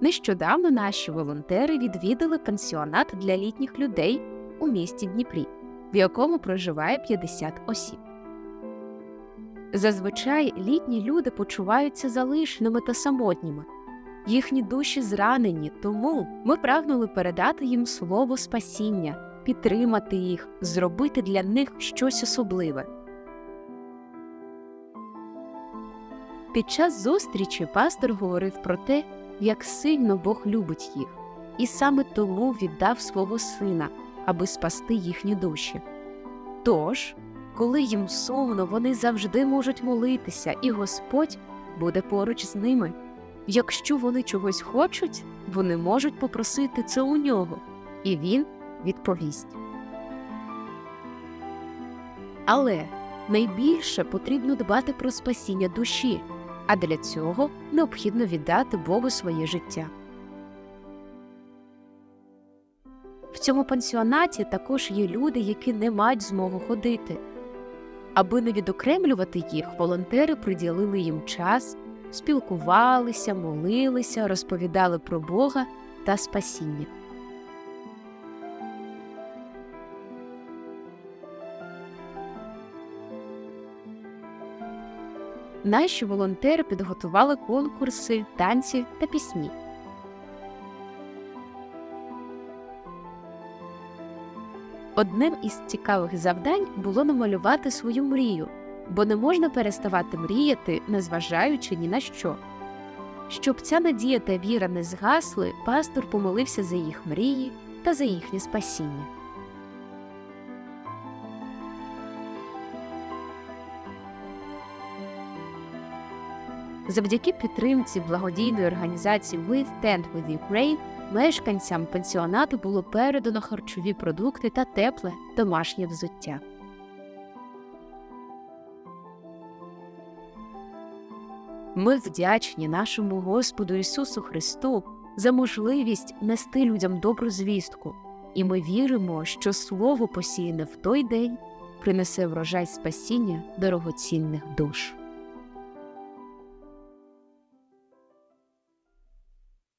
Нещодавно наші волонтери відвідали пансіонат для літніх людей у місті Дніпрі, в якому проживає 50 осіб. Зазвичай літні люди почуваються залишеними та самотніми. Їхні душі зранені, тому ми прагнули передати їм слово спасіння, підтримати їх, зробити для них щось особливе. Під час зустрічі пастор говорив про те, як сильно Бог любить їх, і саме тому віддав свого сина, аби спасти їхні душі. Тож, коли їм сумно, вони завжди можуть молитися, і Господь буде поруч з ними. Якщо вони чогось хочуть, вони можуть попросити це у нього, і він відповість. Але найбільше потрібно дбати про спасіння душі, а для цього необхідно віддати Богу своє життя. В цьому пансіонаті також є люди, які не мають змогу ходити. Аби не відокремлювати їх, волонтери приділили їм час, спілкувалися, молилися, розповідали про Бога та спасіння. Наші волонтери підготували конкурси, танці та пісні. Одним із цікавих завдань було намалювати свою мрію, бо не можна переставати мріяти, незважаючи ні на що. Щоб ця надія та віра не згасли, пастор помолився за їх мрії та за їхнє спасіння. Завдяки підтримці благодійної організації We Stand With Ukraine мешканцям пансіонату було передано харчові продукти та тепле домашнє взуття. Ми вдячні нашому Господу Ісусу Христу за можливість нести людям добру звістку, і ми віримо, що слово посіяне в той день принесе врожай спасіння дорогоцінних душ.